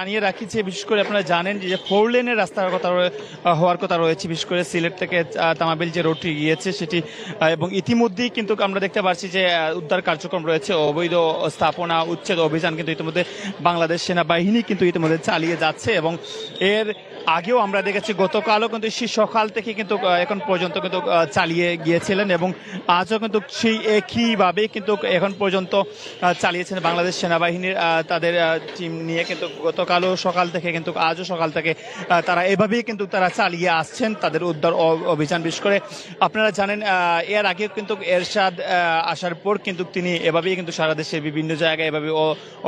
জানিয়ে রাখি যে, বিশেষ করে আপনারা জানেন যে, ফোর লেনের রাস্তার কথা হওয়ার কথা রয়েছে। বিশেষ করে সিলেট থেকে তামাবিল যে রোডটি গিয়েছে, সেটি এবং ইতিমধ্যেই কিন্তু আমরা দেখতে পাচ্ছি যে উদ্ধার কার্যক্রম রয়েছে। অবৈধ স্থাপনা, উচ্ছেদ অভিযান কিন্তু ইতিমধ্যে বাংলাদেশ সেনাবাহিনী কিন্তু ইতিমধ্যে চালিয়ে যাচ্ছে এবং এর আগেও আমরা দেখেছি, গতকালও কিন্তু সেই সকাল থেকে কিন্তু এখন পর্যন্ত কিন্তু চালিয়ে গিয়েছিলেন এবং আজও কিন্তু সেই একইভাবে কিন্তু এখন পর্যন্ত চালিয়েছেন বাংলাদেশ সেনাবাহিনীর তাদের টিম নিয়ে কিন্তু গতকালও সকাল থেকে কিন্তু, আজও সকাল থেকে তারা এভাবেই কিন্তু তারা চালিয়ে আসছেন তাদের উদ্ধার অভিযান বিশেষ করে। আপনারা জানেন এর আগেও কিন্তু এরশাদ আসার পর কিন্তু তিনি এভাবেই কিন্তু সারা দেশের বিভিন্ন জায়গায় এভাবে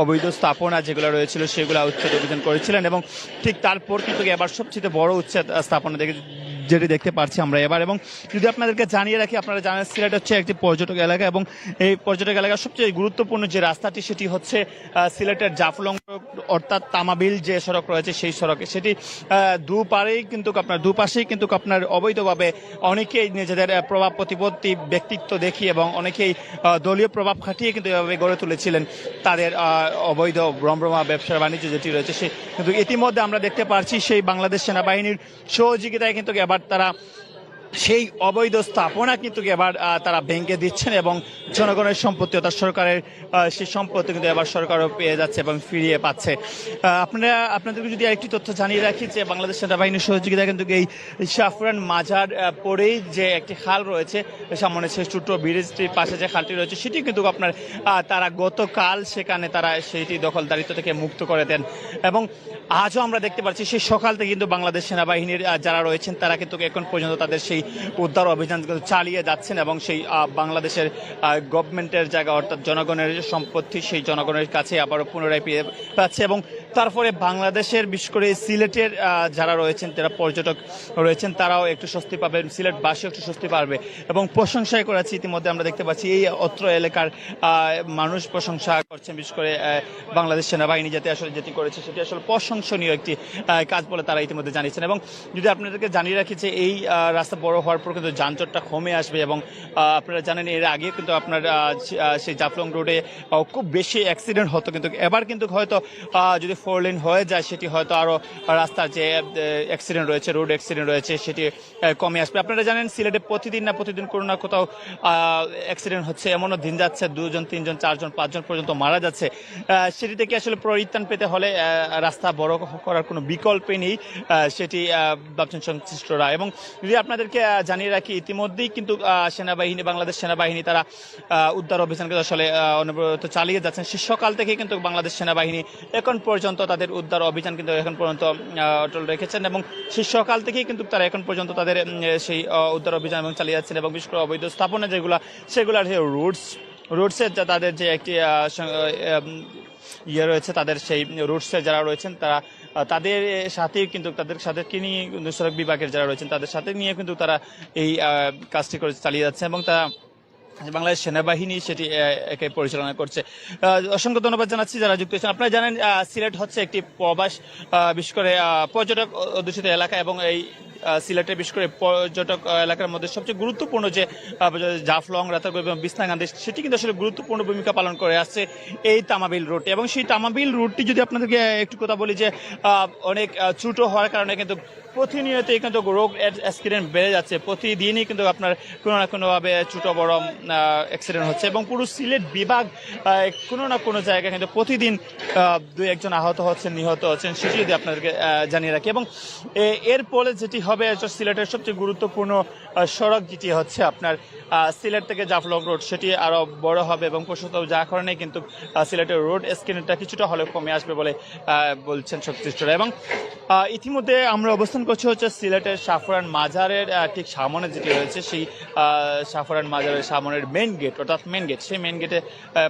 অবৈধ স্থাপনা যেগুলো রয়েছিল সেগুলো উচ্ছেদ অভিযান করেছিলেন এবং ঠিক তারপর কিন্তু এবার সবচেয়ে বড় উচ্ছেদ স্থাপনা দেখে যেটি দেখতে পারছি আমরা এবার। এবং যদি আপনাদেরকে জানিয়ে রাখি, আপনারা জানেন সিলেট হচ্ছে একটি পর্যটক এলাকা এবং এই পর্যটক এলাকার সবচেয়ে গুরুত্বপূর্ণ যে রাস্তাটি, সেটি হচ্ছে সিলেটের জাফলং অর্থাৎ তামাবিল যে সড়ক রয়েছে সেই সড়কে। সেটি দুপারেই কিন্তু, আপনার দুপাশেই কিন্তু আপনার অবৈধভাবে অনেকেই নিজেদের প্রভাব প্রতিপত্তি, ব্যক্তিত্ব দেখি এবং অনেকেই দলীয় প্রভাব খাটিয়ে কিন্তু এভাবে গড়ে তুলেছিলেন। তাদের অবৈধ ভ্রমভ্রমা ব্যবসা বাণিজ্য যেটি রয়েছে, সে কিন্তু ইতিমধ্যে আমরা দেখতে পাচ্ছি সেই বাংলাদেশ সেনাবাহিনীর সহযোগিতায় কিন্তু এবার তারা সেই অবৈধ স্থাপনা কিন্তু এবার তারা ভেঙে দিচ্ছেন এবং জনগণের সম্পত্তি অর্থাৎ সরকারের সেই সম্পত্তি কিন্তু এবার সরকারও পেয়ে যাচ্ছে এবং ফিরিয়ে পাচ্ছে। আপনারা, আপনাদেরকে যদি আরেকটি তথ্য জানিয়ে রাখি যে বাংলাদেশ সেনাবাহিনীর সহযোগিতা কিন্তু এই সাফরান মাজার পরেই যে একটি খাল রয়েছে, সামনে সেই ছোট্ট ব্রিজটির পাশে যে খালটি রয়েছে, সেটি কিন্তু আপনার তারা গতকাল সেখানে তারা সেইটি দখলদারিত্ব থেকে মুক্ত করে দেন। এবং আজও আমরা দেখতে পাচ্ছি, সেই সকাল থেকে কিন্তু বাংলাদেশ সেনাবাহিনীর যারা রয়েছেন, তারা কিন্তু এখন পর্যন্ত তাদের সেই উদ্ধার অভিযান কিন্তু চালিয়ে যাচ্ছেন এবং সেই বাংলাদেশের গভর্নমেন্টের জায়গা অর্থাৎ জনগণের সম্পত্তি সেই জনগণের কাছে আবারও পুনরায় পেয়ে পাচ্ছে এবং তারপরে বাংলাদেশের, বিশেষ করে সিলেটের যারা রয়েছেন, যারা পর্যটক রয়েছেন, তারাও একটু স্বস্তি পাবেন। সিলেটবাসী একটু স্বস্তি পারবে এবং প্রশংসাই করেছি ইতিমধ্যে আমরা দেখতে পাচ্ছি, এই অত্র এলাকার মানুষ প্রশংসা করছেন, বিশেষ করে বাংলাদেশ সেনাবাহিনী যাতে আসলে যেটি করেছে, সেটি আসলে প্রশংসনীয় একটি কাজ বলে তারা ইতিমধ্যে জানিয়েছেন। এবং যদি আপনাদেরকে জানিয়ে রাখি যে এই রাস্তা বড় হওয়ার পর কিন্তু যানজটটা কমে আসবে এবং আপনারা জানেন এর আগে কিন্তু আপনার সেই জাফলং রোডে খুব বেশি অ্যাক্সিডেন্ট হতো কিন্তু, এবার কিন্তু হয়তো যদি ফোর লেন হয়ে যায়, সেটি হয়তো আরও রাস্তার যে অ্যাক্সিডেন্ট রয়েছে রোড অ্যাক্সিডেন্ট রয়েছে, সেটি কমে আসবে। আপনারা জানেন সিলেটে প্রতিদিন না প্রতিদিন কোনো না কোথাও অ্যাক্সিডেন্ট হচ্ছে, এমনও দিন যাচ্ছে, দুজন, তিনজন, চারজন, পাঁচজন পর্যন্ত মারা যাচ্ছে। সেটি থেকে আসলে পরিত্রাণ পেতে হলে রাস্তা বড় করার কোনো বিকল্পই নেই সেটি ভাবছেন সংশ্লিষ্টরা। এবং যদি আপনাদেরকে জানিয়ে রাখি, ইতিমধ্যেই কিন্তু সেনাবাহিনী, বাংলাদেশ সেনাবাহিনী তারা উদ্ধার অভিযানকে আসলে অনবরত চালিয়ে যাচ্ছেন। সে সকাল থেকে কিন্তু বাংলাদেশ সেনাবাহিনী এখন পর্যন্ত তাদের উদ্ধার অভিযান কিন্তু এখন পর্যন্ত অটল রেখেছেন এবং সকাল থেকেই কিন্তু তারা এখন পর্যন্ত তাদের সেই উদ্ধার অভিযান এবং চালিয়ে যাচ্ছেন এবং বিশেষ করে অবৈধ স্থাপনা যেগুলো, সেগুলোর রুটস রুটসের যা তাদের যে একটি ইয়ে রয়েছে তাদের সেই রুটসের যারা রয়েছেন তারা তাদের সাথে কিন্তু তাদের সাথে নিয়ে সড়ক বিভাগের যারা রয়েছেন তাদের সাথে নিয়ে কিন্তু তারা এই কাজটি করে চালিয়ে যাচ্ছে এবং তারা বাংলাদেশ সেনাবাহিনী সেটি একে পরিচালনা করছে। অসংখ্য ধন্যবাদ জানাচ্ছি যারা যুক্ত হয়েছেন। আপনারা জানেন সিলেট হচ্ছে একটি প্রবাস বিশেষ করে পর্যটক অধ্যুষিত এলাকা এবং এই আহ, সিলেটের বিশেষ করে পর্যটক এলাকার মধ্যে সবচেয়ে গুরুত্বপূর্ণ যে জাফলং রাতারগুল এবং বিছনাগান্ধী সেটি কিন্তু আসলে গুরুত্বপূর্ণ ভূমিকা পালন করে আসছে এই তামাবিল রুট এবং সেই তামাবিল রুটটি যদি আপনাদেরকে একটু কথা বলি যে অনেক ছোট হওয়ার কারণে কিন্তু প্রতিনিয়তই কিন্তু রোগ অ্যাক্সিডেন্ট বেড়ে যাচ্ছে। প্রতিদিনই কিন্তু আপনার কোনো না কোনোভাবে ছোটো বড় অ্যাক্সিডেন্ট হচ্ছে এবং পুরো সিলেট বিভাগ কোনো না কোনো জায়গায় কিন্তু প্রতিদিন দুই একজন আহত হচ্ছেন নিহত হচ্ছেন সেটি যদি আপনাদেরকে জানিয়ে রাখি। এবং এর ফলে যেটি হবে সিলেটের সবচেয়ে গুরুত্বপূর্ণ সড়ক যেটি হচ্ছে আপনার সিলেট থেকে জাফলং রোড, সেটি আরও বড় হবে এবং প্রশস্ত যার কারণে কিন্তু সিলেটের রোড স্ক্রিনটা কিছুটা হলেও কমে আসবে বলে বলছেন সংশ্লিষ্টরা এবং ইতিমধ্যে আমরা অবস্থান করছি হচ্ছে সিলেটের সাফরান মাজারের ঠিক সামনে যেটি রয়েছে, সেই সাফরান মাজারের সামনের মেন গেট অর্থাৎ মেন গেট সেই মেন গেটের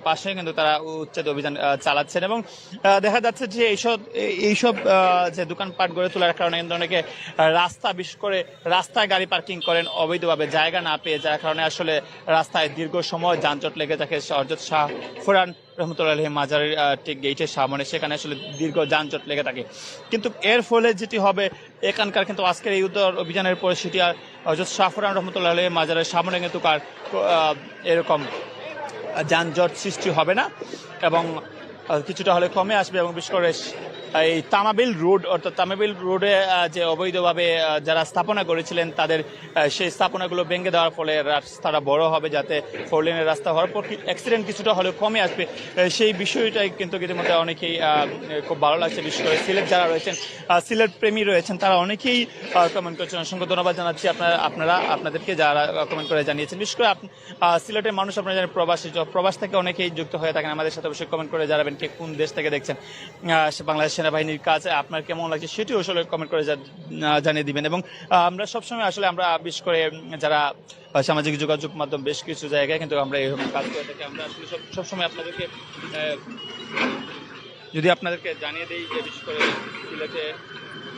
পাশে কিন্তু তারা উচ্ছেদ অভিযান চালাচ্ছেন। এবং দেখা যাচ্ছে যে এইসব এইসব যে দোকানপাট গড়ে তোলার কারণে কিন্তু অনেকে রাস্তা বিশেষ করে রাস্তায় গাড়ি পার্কিং করেন অবৈধভাবে, জায়গা না পেয়ে, যার কারণে আসলে রাস্তায় দীর্ঘ সময় যানজট লেগে থাকে। হজরত শাহ ফুরান রহমতুল্লাহ আলহী মাজারের ঠিক গেইটের সামনে, সেখানে আসলে দীর্ঘ যানজট লেগে থাকে। কিন্তু এর ফলে যেটি হবে, এখানকার কিন্তু আজকের এই উদ্ধার অভিযানের পরে সেটি হজরত শাহফুরান রহমতুল্লাহ আলহী মাজারের সামনে কিন্তু কার এরকম যানজট সৃষ্টি হবে না এবং কিছুটা হলে কমে আসবে এবং বিশেষ করে এই তামাবিল রোড, অর্থাৎ তামাবিল রোডে যে অবৈধভাবে যারা স্থাপনা করেছিলেন, তাদের সেই স্থাপনাগুলো ভেঙে দেওয়ার ফলে রাস্তাটা বড় হবে যাতে ফোর লেনের রাস্তা হওয়ার পর অ্যাক্সিডেন্ট কিছুটা হলেও কমে আসবে। সেই বিষয়টাই কিন্তু ইতিমধ্যে অনেকেই খুব ভালো লাগছে। বিশেষ করে সিলেট যারা রয়েছেন সিলেট প্রেমী রয়েছেন, তারা অনেকেই কমেন্ট করছেন। অসংখ্য ধন্যবাদ জানাচ্ছি আপনারা আপনারা, আপনাদেরকে যারা কমেন্ট করে জানিয়েছেন। বিশেষ করে সিলেটের মানুষ আপনারা জানেন, প্রবাসী প্রবাস থেকে অনেকেই যুক্ত হয়ে থাকেন। আমাদের সাথে অবশ্যই কমেন্ট করে জানাবেন কে কোন দেশ থেকে দেখছেন। বাংলাদেশ সেনাবাহিনীর কাজ আপনার কেমন লাগছে সেটিও আসলে কমেন্ট করে জানিয়ে দিবেন। এবং আমরা সবসময় আসলে আমরা বিশেষ করে যারা সামাজিক যোগাযোগ মাধ্যম বেশ কিছু জায়গায় কিন্তু আমরা এরকম কাজ করে থাকি, আমরা আসলে সবসময় আপনাদেরকে যদি আপনাদেরকে জানিয়ে দিই যে বিশেষ করে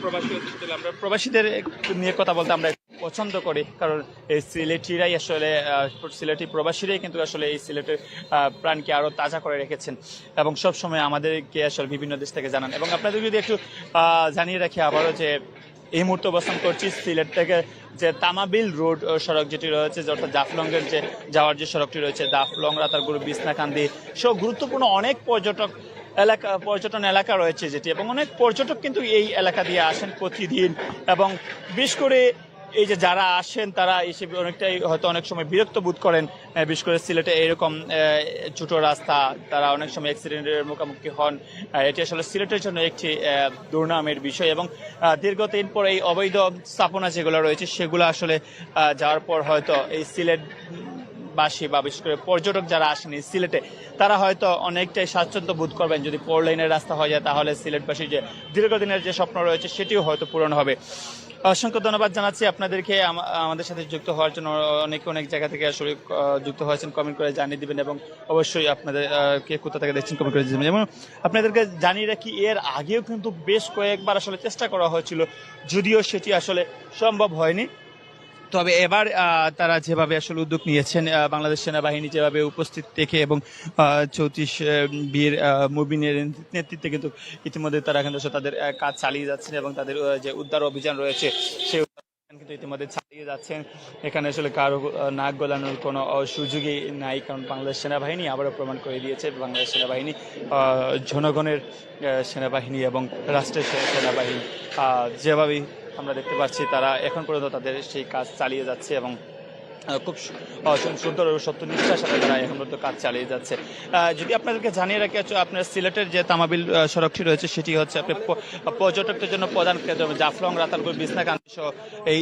প্রবাসী আমরা প্রবাসীদের নিয়ে কথা বলতে আমরা পছন্দ করি। কারণ এই সিলেটিরাই আসলে সিলেটি প্রবাসীরাই কিন্তু আসলে এই সিলেটের প্রাণকে আরও তাজা করে রেখেছেন। এবং সব সময় আমাদেরকে আসলে বিভিন্ন দেশ থেকে জানান। এবং আপনাদের যদি একটু জানিয়ে রাখি আবারও যে এই মুহূর্তে অবস্থান করছি সিলেট থেকে যে তামাবিল রোড সড়ক যেটি রয়েছে অর্থাৎ জাফলংয়ের যে, যাওয়ার যে সড়কটি রয়েছে দাফলং রাতারগুড় বিছনাকান্দি সব গুরুত্বপূর্ণ অনেক পর্যটক এলাকা, পর্যটন এলাকা রয়েছে যেটি। এবং অনেক পর্যটক কিন্তু এই এলাকা দিয়ে আসেন প্রতিদিন। এবং বিশেষ করে এই যে যারা আসেন, তারা এসে অনেকটাই হয়তো অনেক সময় বিরক্ত বোধ করেন বিশেষ করে সিলেটে এরকম ছোট রাস্তা, তারা অনেক সময় অ্যাক্সিডেন্টের মুখোমুখি হন। এটি আসলে সিলেটের জন্য একটি দুর্নামের বিষয় এবং দীর্ঘদিন পর এই অবৈধ স্থাপনা যেগুলো রয়েছে, সেগুলো আসলে যাওয়ার পর হয়তো এই সিলেট বাসী বা বিশেষ করে পর্যটক যারা আসেন সিলেটে, তারা হয়তো অনেকটাই স্বাচ্ছন্দ্য বোধ করবেন। যদি ফোর লাইনের রাস্তা হয়ে যায়, তাহলে সিলেটবাসীর যে দীর্ঘদিনের যে স্বপ্ন রয়েছে, সেটিও হয়তো পূরণ হবে। অসংখ্য ধন্যবাদ জানাচ্ছি আপনাদেরকে আমাদের সাথে যুক্ত হওয়ার জন্য। অনেক অনেক জায়গা থেকে আসলে যুক্ত হয়েছেন কমেন্ট করে জানিয়ে দিবেন এবং অবশ্যই আপনাদের কে কোথা থেকে দেখছেন কমেন্ট করে দিবেন। এবং আপনাদেরকে জানিয়ে রাখি, এর আগেও কিন্তু বেশ কয়েকবার আসলে চেষ্টা করা হয়েছিল, যদিও সেটি আসলে সম্ভব হয়নি। তবে এবার তারা যেভাবে আসলে উদ্যোগ নিয়েছেন বাংলাদেশ সেনাবাহিনী যেভাবে উপস্থিত থেকে এবং চৌত্রিশ বীর মুবিনের নেতৃত্বে কিন্তু ইতিমধ্যে তারা কিন্তু তাদের কাজ চালিয়ে যাচ্ছেন এবং তাদের যে উদ্ধার অভিযান রয়েছে, সেই কিন্তু ইতিমধ্যে চালিয়ে যাচ্ছেন। এখানে আসলে কারও নাক গলানোর কোনো সুযোগই নাই, কারণ বাংলাদেশ সেনাবাহিনী আবারও প্রমাণ করে দিয়েছে, বাংলাদেশ সেনাবাহিনী জনগণের সেনাবাহিনী এবং রাষ্ট্রের সেনাবাহিনী যেভাবেই আমরা দেখতে পাচ্ছি, তারা এখন পর্যন্ত তাদের সেই কাজ চালিয়ে যাচ্ছে এবং খুব সুন্দর ও সত্যনিষ্ঠার সাথে তারা এখন পর্যন্ত কাজ চালিয়ে যাচ্ছে। যদি আপনাদেরকে জানিয়ে রাখি আপনার সিলেটের যে তামাবিল সড়কটি রয়েছে, সেটি হচ্ছে আপনি পর্যটকদের জন্য প্রধান কেন্দ্র জাফলং, রাতালগুড় বিছনাকান্দি সহ এই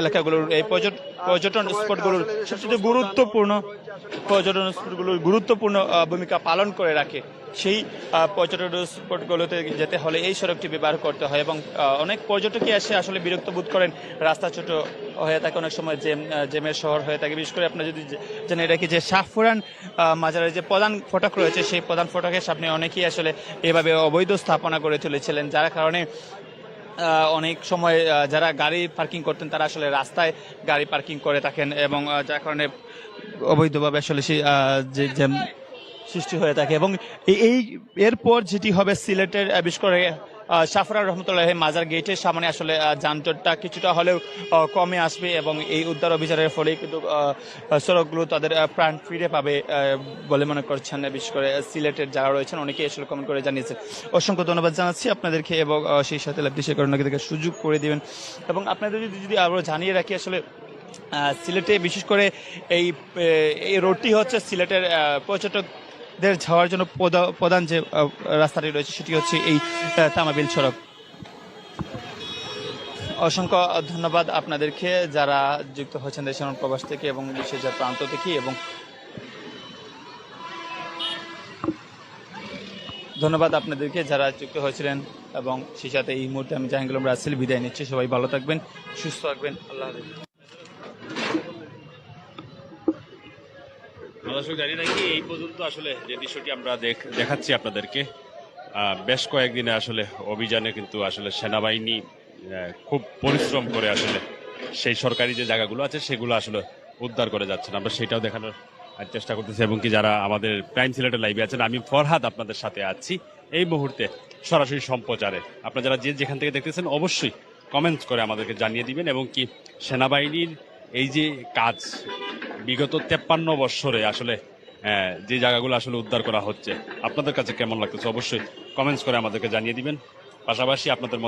এলাকাগুলোর এই পর্যট- পর্যটন স্পটগুলোর সবচেয়ে গুরুত্বপূর্ণ পর্যটন স্পটগুলোর গুরুত্বপূর্ণ ভূমিকা পালন করে রাখে। সেই পর্যটন স্পটগুলোতে যেতে হলে এই সড়কটি ব্যবহার করতে হয় এবং অনেক পর্যটকই এসে আসলে বিরক্ত বোধ করেন রাস্তা ছোট হয়ে থাকে অনেক সময় জেম জেমের শহর হয়ে থাকে। বিশেষ করে আপনার যদি জেনে রাখি যে শাহপুরান আহ, মাজারের যে প্রধান ফটক রয়েছে সেই প্রধান ফটকের সামনে অনেকেই আসলে এভাবে অবৈধ স্থাপনা করে তুলেছিলেন যার কারণে অনেক সময় যারা গাড়ি পার্কিং করতেন তারা আসলে রাস্তায় গাড়ি পার্কিং করে থাকেন এবং যার কারণে অবৈধভাবে আসলে সেই যে সৃষ্টি হয়ে থাকে এবং এই- এরপর যেটি হবে সিলেটের বিশেষ করে শাফরার রহমতুল্লাহ মাজার গেটের সামনে আসলে যানজটটা কিছুটা হলেও কমে আসবে এবং এই উদ্ধার অভিযানের ফলে কিন্তু সড়কগুলো তাদের প্রাণ ফিরে পাবে বলে মনে করছেন বিশেষ করে সিলেটের যারা রয়েছেন অনেকেই আসলে কমেন্ট করে জানিয়েছেন। অসংখ্য ধন্যবাদ জানাচ্ছি আপনাদেরকে এবং সেই সাথে করার থেকে সুযোগ করে দিবেন। এবং আপনাদের যদি যদি আরও জানিয়ে রাখি আসলে সিলেটে বিশেষ করে এই এই রোডটি হচ্ছে সিলেটের আহ, পর্যটকদের যাওয়ার জন্য প্রধান যে রাস্তাটি রয়েছে সেটি হচ্ছে এই তামাবিল সড়ক। অসংখ্য ধন্যবাদ আপনাদেরকে যারা যুক্ত হয়েছেন দেশের প্রবাস থেকে এবং বিশেষ প্রান্ত থেকে এবং ধন্যবাদ আপনাদেরকে যারা যুক্ত হয়েছিলেন এবং সেই সাথে এই মুহূর্তে আমি জাহাঙ্গীর রাসেল বিদায় নিচ্ছি। সবাই ভালো থাকবেন, সুস্থ থাকবেন। আল্লাহ হাফেজ। দর্শক জানি নাকি এই পর্যন্ত আসলে যে দৃশ্যটি আমরা দেখাচ্ছি আপনাদেরকে বেশ কয়েকদিনে আসলে অভিযানে কিন্তু আসলে সেনাবাহিনী খুব পরিশ্রম করে আসলে সেই সরকারি যে জায়গাগুলো আছে সেগুলো আসলে উদ্ধার করে যাচ্ছেন। আমরা সেটাও দেখানোর চেষ্টা করতেছি এবং কি যারা আমাদের প্রাইম সিলেটের লাইভে আছেন, আমি ফরহাদ আপনাদের সাথে আছি। এই মুহূর্তে সরাসরি সম্প্রচারে আপনারা যারা যে যেখান থেকে দেখতেছেন অবশ্যই কমেন্টস করে আমাদেরকে জানিয়ে দিবেন এবং কি সেনাবাহিনীর এই যে কাজ বিগত তেপ্পান্ন বৎসরে আসলে যে জায়গাগুলো আসলে উদ্ধার করা হচ্ছে, আপনাদের কাছে কেমন লাগতেছে? অবশ্যই কমেন্টস করে আমাদেরকে জানিয়ে দিবেন। পাশাপাশি আপনাদের